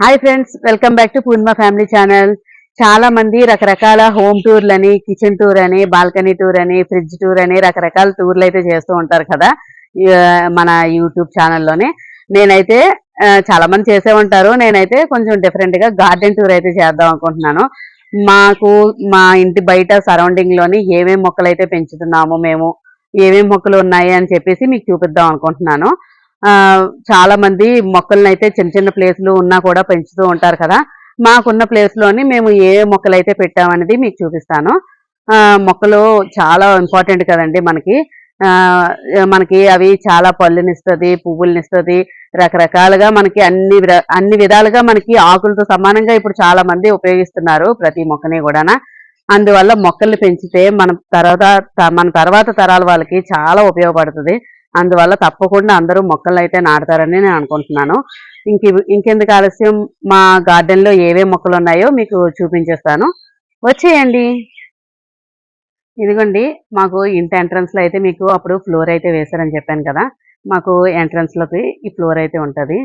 Hi friends welcome back to Purnima family channel చాలా మంది రకరకాల హోమ్ టూర్లని కిచెన్ టూర్ అని బాల్కనీ టూర్ అని ఫ్రిడ్జ్ టూర్ అని రకరకాల టూర్లు అయితే చేస్తూ ఉంటారు కదా మన యూట్యూబ్ ఛానల్లోనే నేనైతే చాలా మంది చేసే ఉంటారు. నేనైతే కొంచెం డిఫరెంట్గా గార్డెన్ టూర్ అయితే చేద్దాం అనుకుంటున్నాను. మాకు మా ఇంటి బయట సరౌండింగ్లోని ఏమేమి మొక్కలు అయితే పెంచుతున్నాము మేము ఏమేమి మొక్కలు ఉన్నాయి అని చెప్పేసి మీకు చూపిద్దాం అనుకుంటున్నాను. చాలా మంది మొక్కలను అయితే చిన్న చిన్న ప్లేస్లు ఉన్నా కూడా పెంచుతూ ఉంటారు కదా. మాకున్న ప్లేస్లోని మేము ఏ మొక్కలు అయితే పెట్టామనేది మీకు చూపిస్తాను. మొక్కలు చాలా ఇంపార్టెంట్ కదండి మనకి. మనకి అవి చాలా పళ్ళునిస్తుంది పువ్వులనిస్తుంది. రకరకాలుగా మనకి అన్ని అన్ని విధాలుగా మనకి ఆకులతో సమానంగా ఇప్పుడు చాలా మంది ఉపయోగిస్తున్నారు ప్రతి మొక్కని కూడా అందువల్ల మొక్కల్ని పెంచితే మన తర్వాత త- మన తర్వాత తరాల వాళ్ళకి చాలా ఉపయోగపడుతుంది. అందువల్ల తప్పకుండా అందరూ మొక్కలు అయితే నాటుతారని నేను అనుకుంటున్నాను. ఇంక ఇంకెందుకు ఆలస్యం? మా గార్డెన్లో ఏవే మొక్కలు ఉన్నాయో మీకు చూపించేస్తాను. వచ్చేయండి. ఇదిగోండి మాకు ఇంటి ఎంట్రన్స్లో అయితే మీకు అప్పుడు ఫ్లోర్ అయితే వేశారని చెప్పాను కదా. మాకు ఎంట్రన్స్లోకి ఈ ఫ్లోర్ అయితే ఉంటుంది.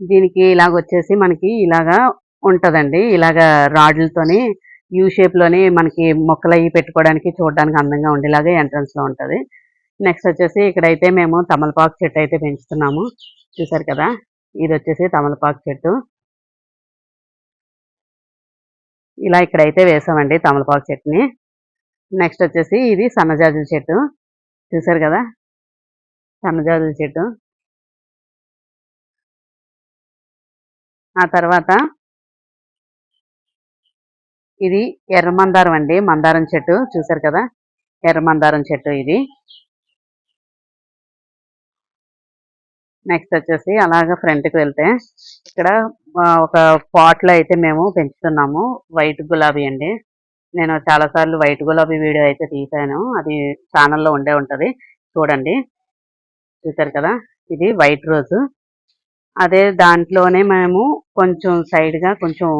దీనికి ఇలాగ వచ్చేసి మనకి ఇలాగా ఉంటుందండి. ఇలాగా రాడ్లతోని యూ షేప్లోని మనకి మొక్కలు అవి పెట్టుకోవడానికి చూడడానికి అందంగా ఉండేలాగా ఎంట్రన్స్లో ఉంటుంది. నెక్స్ట్ వచ్చేసి ఇక్కడైతే మేము తమలపాకు చెట్టు అయితే పెంచుతున్నాము. చూసారు కదా? ఇది వచ్చేసి తమలపాకు చెట్టు. ఇలా ఇక్కడైతే వేసామండి తమలపాకు చెట్టుని. నెక్స్ట్ వచ్చేసి ఇది సన్నజాజుల చెట్టు. చూసారు కదా? సన్నజాజుల చెట్టు. ఆ తర్వాత ఇది ఎర్ర మందారం అండి. మందారం చెట్టు. చూసారు కదా? ఎర్ర మందారం చెట్టు ఇది. నెక్స్ట్ వచ్చేసి అలాగ ఫ్రంట్కి వెళ్తే ఇక్కడ ఒక పాట్లో అయితే మేము పెంచుతున్నాము. వైట్ గులాబీ అండి. నేను చాలా సార్లు వైట్ గులాబీ వీడియో అయితే తీసాను అది ఛానల్లో ఉండే ఉంటది. చూడండి. చూసారు కదా? ఇది వైట్ రోజు అదే దాంట్లోనే మేము కొంచెం సైడ్గా కొంచెం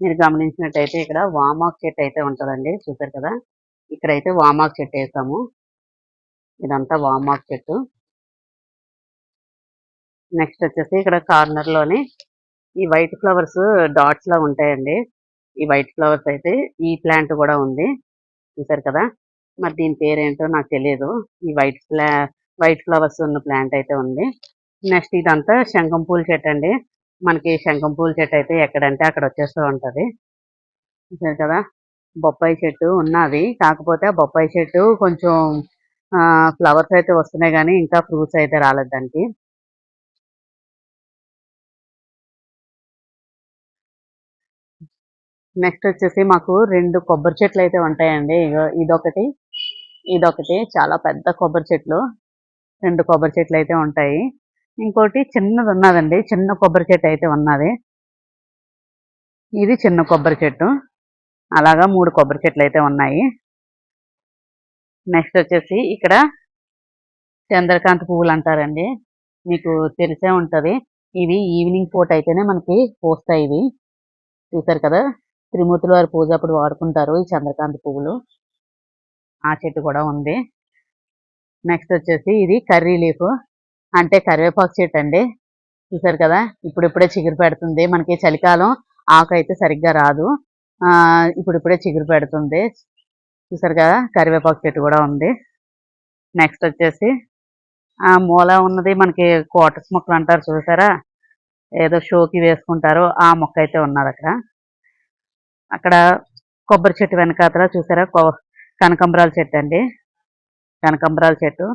మీరు గమనించినట్టయితే ఇక్కడ వామాక్ చెట్టు అయితే ఉంటదండి. చూసారు కదా? ఇక్కడైతే వామాక్ చెట్టు వేసాము. ఇదంతా వామాక్ చెట్టు. నెక్స్ట్ వచ్చేసి ఇక్కడ కార్నర్లోని ఈ వైట్ ఫ్లవర్స్ డాట్స్ లా ఉంటాయండి. ఈ వైట్ ఫ్లవర్స్ అయితే ఈ ప్లాంట్ కూడా ఉంది. చూసారు కదా? మరి దీని పేరేంటో నాకు తెలియదు ఈ వైట్ ఫ్లా వైట్ ఫ్లవర్స్ ఉన్న ప్లాంట్ అయితే ఉంది. నెక్స్ట్ ఇదంతా శంఖం పూల చెట్టు అండి. మనకి శంఖం పూల చెట్టు అయితే ఎక్కడంటే అక్కడ వచ్చేస్తూ ఉంటది. చూసారు కదా? బొప్పాయి చెట్టు ఉన్నది. కాకపోతే ఆ బొప్పాయి చెట్టు కొంచెం ఫ్లవర్స్ అయితే వస్తున్నాయి కానీ ఇంకా ఫ్రూట్స్ అయితే రాలేదు దానికి. నెక్స్ట్ వచ్చేసి మాకు రెండు కొబ్బరి చెట్లు అయితే ఉంటాయండి. ఇదొకటి ఇదొకటి చాలా పెద్ద కొబ్బరి చెట్లు. రెండు కొబ్బరి చెట్లు అయితే ఉంటాయి. ఇంకోటి చిన్నది ఉన్నదండి చిన్న కొబ్బరి చెట్టు అయితే ఉన్నది. ఇది చిన్న కొబ్బరి చెట్టు. అలాగా మూడు కొబ్బరి చెట్లు అయితే ఉన్నాయి. నెక్స్ట్ వచ్చేసి ఇక్కడ చంద్రకాంత పువ్వులు అంటారండి. మీకు తెలిసే ఉంటుంది. ఇవి ఈవినింగ్ పూట అయితేనే మనకి పూస్తాయి ఇవి. చూసారు కదా? త్రిమూర్తుల వారి పూజ అప్పుడు వాడుకుంటారు ఈ చంద్రకాంతి పువ్వులు. ఆ చెట్టు కూడా ఉంది. నెక్స్ట్ వచ్చేసి ఇది కర్రీ లీఫ్. అంటే కరివేపాకు చెట్టు అండి. చూసారు కదా? ఇప్పుడిప్పుడే చిగురు పెడుతుంది. మనకి చలికాలం ఆకు అయితే సరిగ్గా రాదు. ఇప్పుడిప్పుడే చిగురు పెడుతుంది. చూసారు కదా? కరివేపాకు చెట్టు కూడా ఉంది. నెక్స్ట్ వచ్చేసి ఆ మూల ఉన్నది మనకి కోటస్ మొక్కలు అంటారు చూసారా? ఏదో షోకి వేసుకుంటారు. ఆ మొక్క అయితే ఉన్నది అక్కడ అక్కడ కొబ్బరి చెట్టు వెనకాతల చూసారా? కొ- కనకాంబరాల చెట్టు అండి. కనకాంబరాల చెట్టు.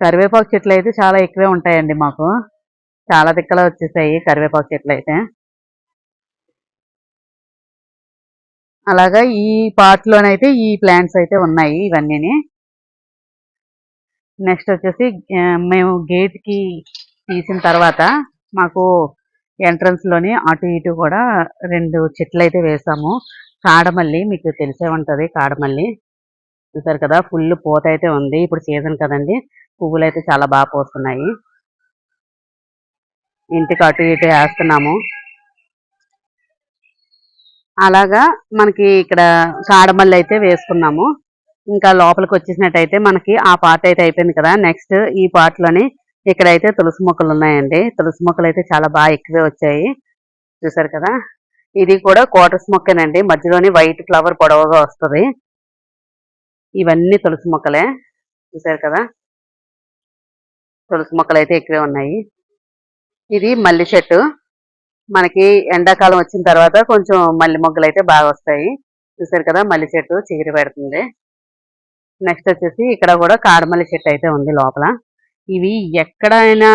కరివేపాకు చెట్లు అయితే చాలా ఎక్కువే ఉంటాయండి మాకు. చాలా దిక్కలా వచ్చేసాయి కరివేపాకు చెట్లు అయితే. అలాగా ఈ పార్ట్లోనైతే ఈ ప్లాంట్స్ అయితే ఉన్నాయి ఇవన్నీని. నెక్స్ట్ వచ్చేసి మేము గేట్కి తీసిన తర్వాత మాకు ఎంట్రన్స్లోని అటు ఇటు కూడా రెండు చెట్లు అయితే వేసాము. కాడమల్లి మీకు తెలిసే ఉంటది కాడమల్లి. చూసారు కదా ఫుల్ పూత అయితే ఉంది. ఇప్పుడు సీజన్ కదండి. పువ్వులు అయితే చాలా బాగా పోస్తున్నాయి ఇంటికి అటు ఇటు వేస్తున్నాము. అలాగా మనకి ఇక్కడ కాడమల్లి అయితే వేసుకున్నాము. ఇంకా లోపలికి వచ్చేసినట్టయితే మనకి ఆ పార్ట్ అయితే అయిపోయింది కదా. నెక్స్ట్ ఈ పార్ట్లోని ఇక్కడైతే తులసి మొక్కలు ఉన్నాయండి. తులసి మొక్కలు అయితే చాలా బాగా ఎక్కువే వచ్చాయి. చూసారు కదా? ఇది కూడా కోటస్ మొక్కనండి. మధ్యలోని వైట్ ఫ్లవర్ పొడవుగా వస్తుంది. ఇవన్నీ తులసి మొక్కలే. చూసారు కదా? తులసి మొక్కలు అయితే ఎక్కువే ఉన్నాయి. ఇది మల్లి చెట్టు. మనకి ఎండాకాలం వచ్చిన తర్వాత కొంచెం మల్లి మొగ్గలు అయితే బాగా వస్తాయి. చూసారు కదా? మల్లి చెట్టు చిగురు పెడుతుంది. నెక్స్ట్ వచ్చేసి ఇక్కడ కూడా కాడమల్లి చెట్టు అయితే ఉంది లోపల. ఇవి ఎక్కడైనా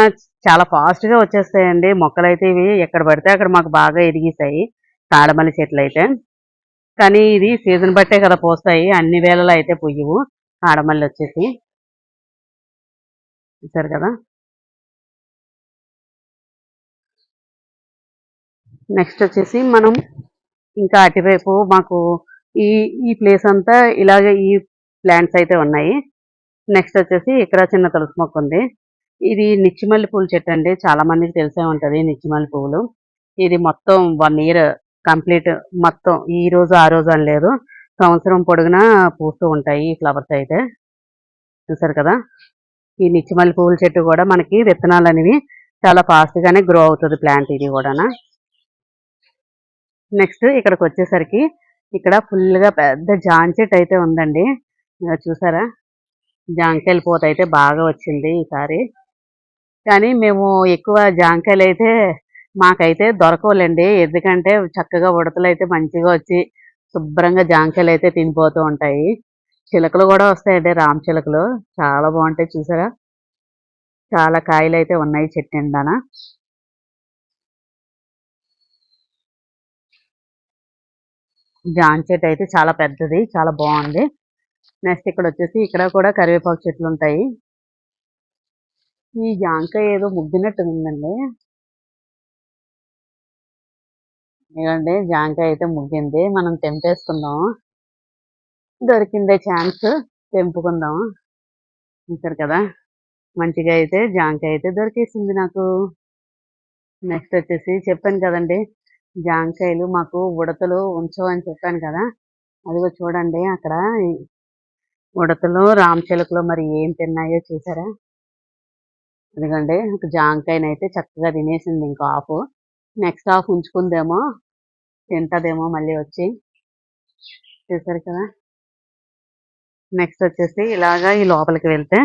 చాలా ఫాస్ట్గా వచ్చేస్తాయండి. మొక్కలు అయితే ఇవి ఎక్కడ పడితే అక్కడ మాకు బాగా ఎదిగిస్తాయి తాడమల్లి చెట్లు అయితే కానీ ఇది సీజన్ బట్టే కదా పోస్తాయి. అన్ని వేళలో అయితే పుయ్యవు తాడమల్లి వచ్చేసి. చూసారు కదా? నెక్స్ట్ వచ్చేసి మనం ఇంకా అటువైపు మాకు ఈ ఈ ప్లేస్ అంతా ఇలాగే ఈ ప్లాంట్స్ అయితే ఉన్నాయి. నెక్స్ట్ వచ్చేసి ఇక్కడ చిన్న తులసి మొక్క ఉంది. ఇది నిచ్చిమల్లి పూల చెట్టు అండి. చాలా మందికి తెలిసే ఉంటుంది నిచ్చిమల్లి పువ్వులు ఇది మొత్తం వన్ ఇయర్ కంప్లీట్ మొత్తం ఈ రోజు ఆ రోజు అని లేదు. సంవత్సరం పొడుగునా పూస్తూ ఉంటాయి ఈ ఫ్లవర్స్ అయితే. చూసారు కదా? ఈ నిచ్చిమల్లి పువ్వుల చెట్టు కూడా మనకి విత్తనాలు అనేవి చాలా ఫాస్ట్గానే గ్రో అవుతుంది ప్లాంట్ ఇది కూడా నెక్స్ట్ ఇక్కడికి వచ్చేసరికి ఇక్కడ ఫుల్గా పెద్ద జాన్ చెట్టు అయితే ఉందండి. చూసారా? జాంకాయల పూత అయితే బాగా వచ్చింది ఈసారి. కానీ మేము ఎక్కువ జాంకాయలు అయితే మాకైతే దొరకవులండి. ఎందుకంటే చక్కగా ఉడతలు అయితే మంచిగా వచ్చి శుభ్రంగా జాంకాయలు అయితే తినిపోతూ ఉంటాయి. చిలకలు కూడా వస్తాయండి రామ చిలకలు. చాలా బాగుంటాయి చూసారా? చాలా కాయలు అయితే ఉన్నాయి చెట్టు నిండాన. జాన్ చెట్టు అయితే చాలా పెద్దది చాలా బాగుంది. నెక్స్ట్ ఇక్కడ వచ్చేసి ఇక్కడ కూడా కరివేపాకు చెట్లు ఉంటాయి. ఈ జాంకాయ ఏదో ముగ్గినట్టు ఉందండి. ఇదండి జాంకాయ అయితే ముగ్గింది. మనం తెంపేసుకుందాం. దొరికిందే ఛాన్స్. తెంపుకుందాం. చూసారు కదా? మంచిగా అయితే జాంకాయ అయితే దొరికేసింది నాకు. నెక్స్ట్ వచ్చేసి చెప్పాను కదండి జాంకాయలు మాకు ఉడతలు ఉంచవని చెప్పాను కదా? అదిగో చూడండి అక్కడ ఉడతలు రామచిలుకలు మరి ఏం తిన్నాయో చూసారా? ఎందుకంటే ఒక జాంకాయనైతే చక్కగా తినేసింది ఇంకో హాఫ్ నెక్స్ట్ హాఫ్ ఉంచుకుందేమో తింటదేమో మళ్ళీ వచ్చి. చూసారు కదా? నెక్స్ట్ వచ్చేసి ఇలాగా ఈ లోపలికి వెళ్తే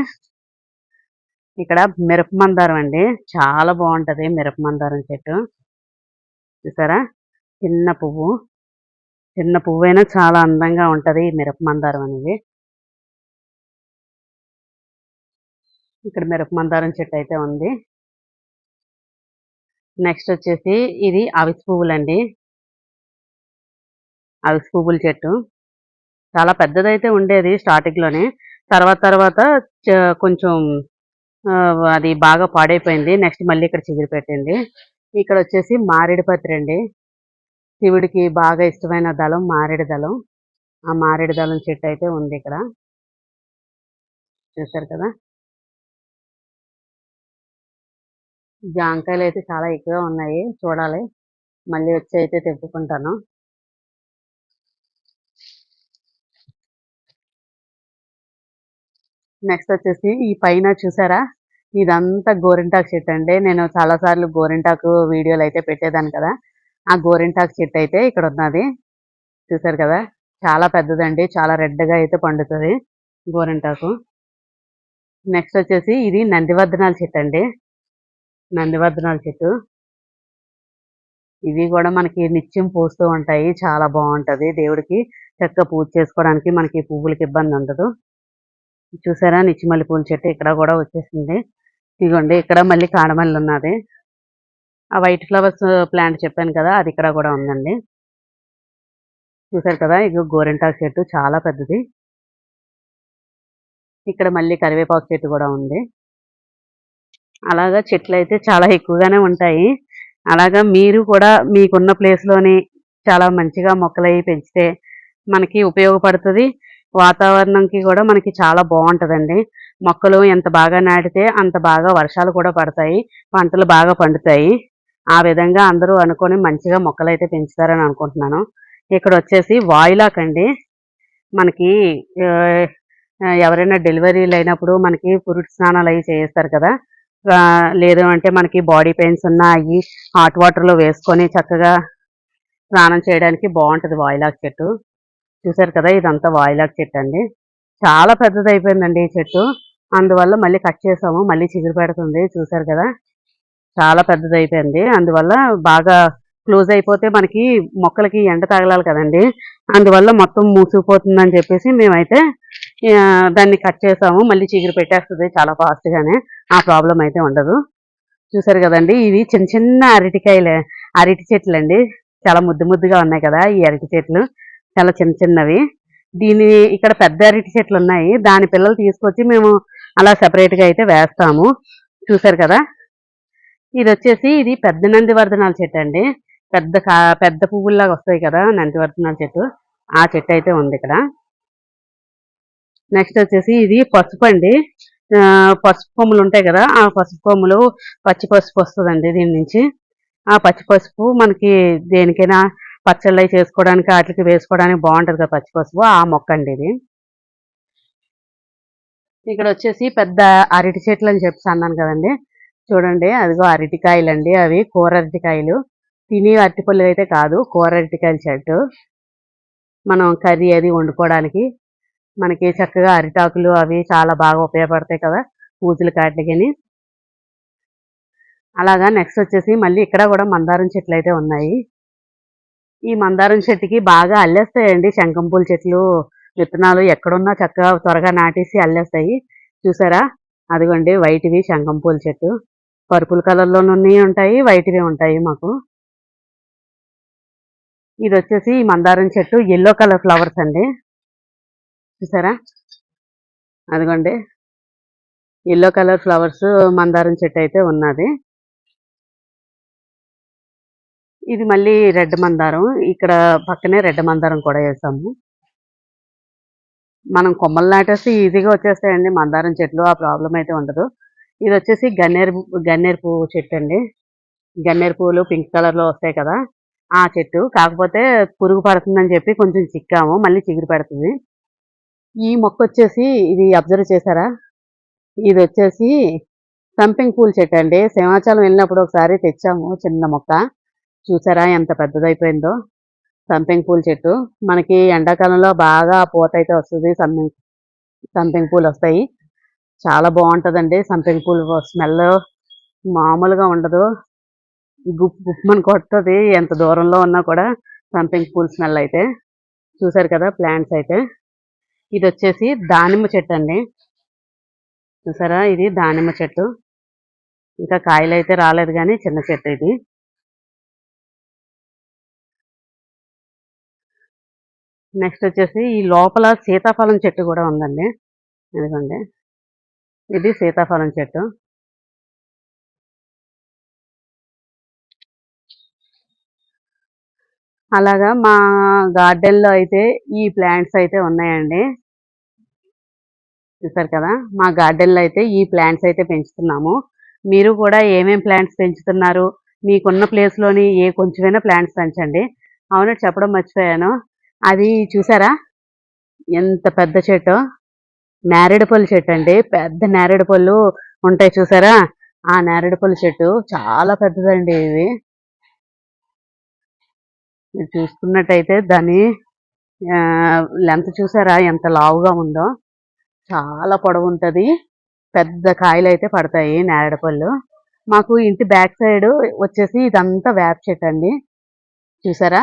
ఇక్కడ మిరప మందారం అండి. చాలా బాగుంటుంది మిరప మందారం చెట్టు. చూసారా? చిన్న పువ్వు. చిన్న పువ్వు అయినా చాలా అందంగా ఉంటుంది ఈ మిరప మందారం అనేది. ఇక్కడ మిరప మందారం చెట్టు అయితే ఉంది. నెక్స్ట్ వచ్చేసి ఇది అవిసి పువ్వులండి. అవిసి పువ్వుల చెట్టు. చాలా పెద్దదైతే ఉండేది స్టార్టింగ్లోనే తర్వాత తర్వాత చ- కొంచెం అది బాగా పాడైపోయింది. నెక్స్ట్ మళ్ళీ ఇక్కడ చిగురు పెట్టింది ఇక్కడ వచ్చేసి మారేడు పత్రి అండి. శివుడికి బాగా ఇష్టమైన దళం మారేడు దళం. ఆ మారేడు దళం చెట్టు అయితే ఉంది ఇక్కడ. చూసారు కదా? జామకాయలు అయితే చాలా ఎక్కువ ఉన్నాయి. చూడాలి. మళ్ళీ వచ్చి అయితే తెప్పుకుంటాను నెక్స్ట్ వచ్చేసి ఈ పైన చూసారా? ఇదంతా గోరింటాకు చెట్టు అండి. నేను చాలా సార్లు గోరింటాకు వీడియోలు అయితే పెట్టేదాన్ని కదా. ఆ గోరింటాకు చెట్టు అయితే ఇక్కడ ఉన్నది. చూసారు కదా? చాలా పెద్దదండి. చాలా రెడ్గా అయితే పండుతుంది గోరింటాకు. నెక్స్ట్ వచ్చేసి ఇది నందివర్ధనాల చెట్టు అండి. నందివర్ధనాల చెట్టు. ఇవి కూడా మనకి నిత్యం పూస్తూ ఉంటాయి. చాలా బాగుంటది దేవుడికి. చక్కగా పూజ చేసుకోవడానికి మనకి పువ్వులకి ఇబ్బంది ఉండదు. చూసారా? నిచ్చిమల్లి పూల చెట్టు ఇక్కడ కూడా వచ్చేసింది. ఇదిగోండి ఇక్కడ మళ్ళీ కాడమల్లి ఉన్నది. ఆ వైట్ ఫ్లవర్స్ ప్లాంట్ చెప్పాను కదా అది ఇక్కడ కూడా ఉందండి. చూసారు కదా? ఇది గోరింటాకు చెట్టు చాలా పెద్దది. ఇక్కడ మళ్ళీ కరివేపాకు చెట్టు కూడా ఉంది. అలాగా చెట్లు అయితే చాలా ఎక్కువగానే ఉంటాయి. అలాగా మీరు కూడా మీకున్న ప్లేస్లోని చాలా మంచిగా మొక్కలు అవి పెంచితే మనకి ఉపయోగపడుతుంది. వాతావరణంకి కూడా మనకి చాలా బాగుంటుందండి. మొక్కలు ఎంత బాగా నాటితే అంత బాగా వర్షాలు కూడా పడతాయి. పంటలు బాగా పండుతాయి. ఆ విధంగా అందరూ అనుకొని మంచిగా మొక్కలు అయితే పెంచుతారని అనుకుంటున్నాను. ఇక్కడ వచ్చేసి వాయిలాక్ అండి. మనకి ఎవరైనా డెలివరీలు అయినప్పుడు మనకి పురుడు స్నానాలు అవి చేస్తారు కదా. లేదు అంటే మనకి బాడీ పెయిన్స్ ఉన్నాయి హాట్ వాటర్లో వేసుకొని చక్కగా స్నానం చేయడానికి బాగుంటుంది వాయిలాక్ చెట్టు. చూసారు కదా ఇదంతా వాయిలాక్ చెట్టు అండి. చాలా పెద్దది అయిపోయిందండి ఈ చెట్టు. అందువల్ల మళ్ళీ కట్ చేసాము మళ్ళీ చిగురు పెడుతుంది చూసారు కదా. చాలా పెద్దది అయిపోయింది అందువల్ల బాగా క్లోజ్ అయిపోతే మనకి మొక్కలకి ఎండ తగలాలి కదండి. అందువల్ల మొత్తం మూసుకుపోతుందని చెప్పేసి మేమైతే దాన్ని కట్ చేసాము. మళ్ళీ చిగురు పెట్టేస్తుంది చాలా ఫాస్ట్గానే ఆ ప్రాబ్లం అయితే ఉండదు. చూసారు కదండి ఇవి చిన్న చిన్న అరటికాయలే. అరటి చెట్లు అండి చాలా ముద్దు ముద్దుగా ఉన్నాయి కదా ఈ అరటి చెట్లు. చాలా చిన్న చిన్నవి. దీని ఇక్కడ పెద్ద అరటి చెట్లు ఉన్నాయి. దాని పిల్లలు తీసుకొచ్చి మేము అలా సెపరేట్గా అయితే వేస్తాము. చూసారు కదా? ఇది వచ్చేసి ఇది పెద్ద నందివర్ధనాల చెట్టు అండి. పెద్ద కా పెద్ద పువ్వుల్లాగా వస్తాయి కదా నందివర్ధనాల చెట్టు. ఆ చెట్టు అయితే ఉంది ఇక్కడ. నెక్స్ట్ వచ్చేసి ఇది పసుపు అండి. పసుపు కొమ్ములు ఉంటాయి కదా ఆ పసుపు కొమ్ములు పచ్చి పసుపు వస్తుందండి దీని నుంచి. ఆ పచ్చి పసుపు మనకి దేనికైనా పచ్చళ్ళు చేసుకోవడానికి వాటికి వేసుకోవడానికి బాగుంటుంది కదా పచ్చి పసుపు ఆ మొక్క అండి ఇది. ఇక్కడ వచ్చేసి పెద్ద అరటి చెట్లు అని చెప్పి అన్నాను కదండి. చూడండి అదిగో అరటికాయలు అండి అవి కూర అరటికాయలు. తిని అరటిపళ్ళు అయితే కాదు కూర అరటికాయల చెట్టు. మనం కర్రీ అది వండుకోవడానికి మనకి చక్కగా అరిటాకులు అవి చాలా బాగా ఉపయోగపడతాయి కదా పూజలు కాటికని. అలాగా నెక్స్ట్ వచ్చేసి మళ్ళీ ఇక్కడ కూడా మందారం చెట్లు అయితే ఉన్నాయి. ఈ మందారం చెట్టుకి బాగా అల్లేస్తాయండి శంఖంపూల చెట్లు విత్తనాలు ఎక్కడున్నా చక్కగా త్వరగా నాటేసి అల్లేస్తాయి. చూసారా? అదిగోండి వైట్వి శంఖంపూల చెట్టు. పర్పుల్ కలర్లోనూ ఉంటాయి వైట్వి ఉంటాయి మాకు. ఇది వచ్చేసి ఈ మందారం చెట్టు ఎల్లో కలర్ ఫ్లవర్స్ అండి. చూసారా? అదిగోండి. ఎల్లో కలర్ ఫ్లవర్స్ మందారం చెట్టు అయితే ఉన్నది. ఇది మళ్ళీ రెడ్ మందారం. ఇక్కడ పక్కనే రెడ్ మందారం కూడా వేసాము. మనం కొమ్మలు నాటేస్తే ఈజీగా వచ్చేస్తాయండి. మందారం చెట్లు ఆ ప్రాబ్లం అయితే ఉండదు. ఇది వచ్చేసి గన్నేరు గన్నేరు పువ్వు చెట్టు అండి. గన్నేరు పువ్వులు పింక్ కలర్లో వస్తాయి కదా. ఆ చెట్టు. కాకపోతే పురుగు పడుతుందని చెప్పి కొంచెం చిక్కాము. మళ్ళీ చిగురు పెడుతుంది. ఈ మొక్క వచ్చేసి ఇది అబ్జర్వ్ చేశారా? ఇది వచ్చేసి సంపింగ్ పూల చెట్టు అండి. సింహాచలం వెళ్ళినప్పుడు ఒకసారి తెచ్చాము చిన్న మొక్క. చూసారా ఎంత పెద్దదైపోయిందో? సంపింగ్ పూల చెట్టు. మనకి ఎండాకాలంలో బాగా పూత అయితే వస్తుంది సంపింగ్ సంపింగ్ పూలు వస్తాయి. చాలా బాగుంటుందండి సంపింగ్ పూలు. స్మెల్ మామూలుగా ఉండదు. గుప్ గుప్పమని కొట్టది ఎంత దూరంలో ఉన్నా కూడా సంపింగ్ పూల్ స్మెల్ అయితే. చూసారు కదా ప్లాంట్స్ అయితే. ఇది వచ్చేసి దానిమ్మ చెట్టు అండి. చూసారా? ఇది దానిమ్మ చెట్టు. ఇంకా కాయలు అయితే రాలేదు కానీ చిన్న చెట్టు ఇది. నెక్స్ట్ వచ్చేసి ఈ లోపల సీతాఫలం చెట్టు కూడా ఉందండి. ఎందుకండి ఇది సీతాఫలం చెట్టు. అలాగా మా గార్డెన్లో అయితే ఈ ప్లాంట్స్ అయితే ఉన్నాయండి. చూసారు కదా? మా గార్డెన్లో అయితే ఈ ప్లాంట్స్ అయితే పెంచుతున్నాము. మీరు కూడా ఏమేం ప్లాంట్స్ పెంచుతున్నారు? మీకున్న ప్లేస్లోని ఏ కొంచెమైనా ప్లాంట్స్ పెంచండి. అవును చెప్పడం మర్చిపోయాను. అది చూసారా? ఎంత పెద్ద చెట్టు. నేరేడు పళ్ళు చెట్టు అండి. పెద్ద నేరేడు పళ్ళు ఉంటాయి చూసారా? ఆ నేరేడు పళ్ళు చెట్టు చాలా పెద్దదండి ఇది మీరు చూసుకున్నట్టయితే దాని లెంత్ చూసారా? ఎంత లావుగా ఉందో. చాలా పొడవు ఉంటుంది. పెద్ద కాయలు అయితే పడతాయి నేరడపళ్ళు. మాకు ఇంటి బ్యాక్ సైడ్ వచ్చేసి ఇదంతా వేప చెట్టు అండి. చూసారా?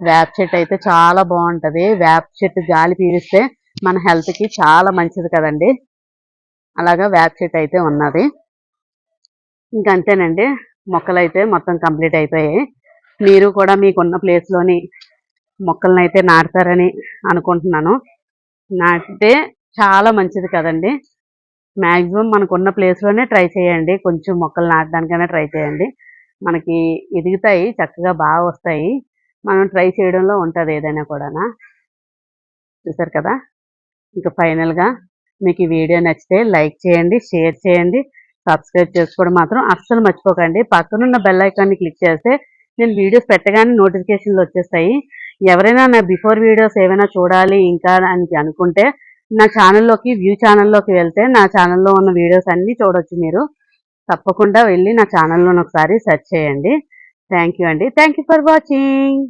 వేప చెట్టు అయితే చాలా బాగుంటుంది. వేప చెట్టు గాలి పీలిస్తే మన హెల్త్కి చాలా మంచిది కదండి. అలాగా వేప చెట్టు అయితే ఉన్నది. ఇంకంతేనండి. మొక్కలు అయితే మొత్తం కంప్లీట్ అయిపోయాయి. మీరు కూడా మీకున్న ప్లేస్లోని మొక్కలను అయితే నాటుతారని అనుకుంటున్నాను. నాటితే చాలా మంచిది కదండి. మ్యాక్సిమం మనకున్న ప్లేస్లోనే ట్రై చేయండి. కొంచెం మొక్కలు నాటడానికైనా ట్రై చేయండి. మనకి ఎదుగుతాయి చక్కగా బాగా వస్తాయి. మనం ట్రై చేయడంలో ఉంటుంది ఏదైనా కూడానా. చూసారు కదా? ఇంకా ఫైనల్గా మీకు ఈ వీడియో నచ్చితే లైక్ చేయండి షేర్ చేయండి. సబ్స్క్రైబ్ చేసుకోవడం మాత్రం అస్సలు మర్చిపోకండి. పక్కనున్న బెల్ ఐకాన్ని క్లిక్ చేస్తే నేను వీడియోస్ పెట్టగానే నోటిఫికేషన్లు వచ్చేస్తాయి. ఎవరైనా నా బిఫోర్ వీడియోస్ ఏమైనా చూడాలి ఇంకా అని అనుకుంటే నా ఛానల్లోకి వ్యూ ఛానల్లోకి వెళ్తే నా ఛానల్లో ఉన్న వీడియోస్ అన్నీ చూడొచ్చు మీరు. తప్పకుండా వెళ్ళి నా ఛానల్లోని ఒకసారి సెర్చ్ చేయండి. థ్యాంక్ యూ అండి. Thank you for watching.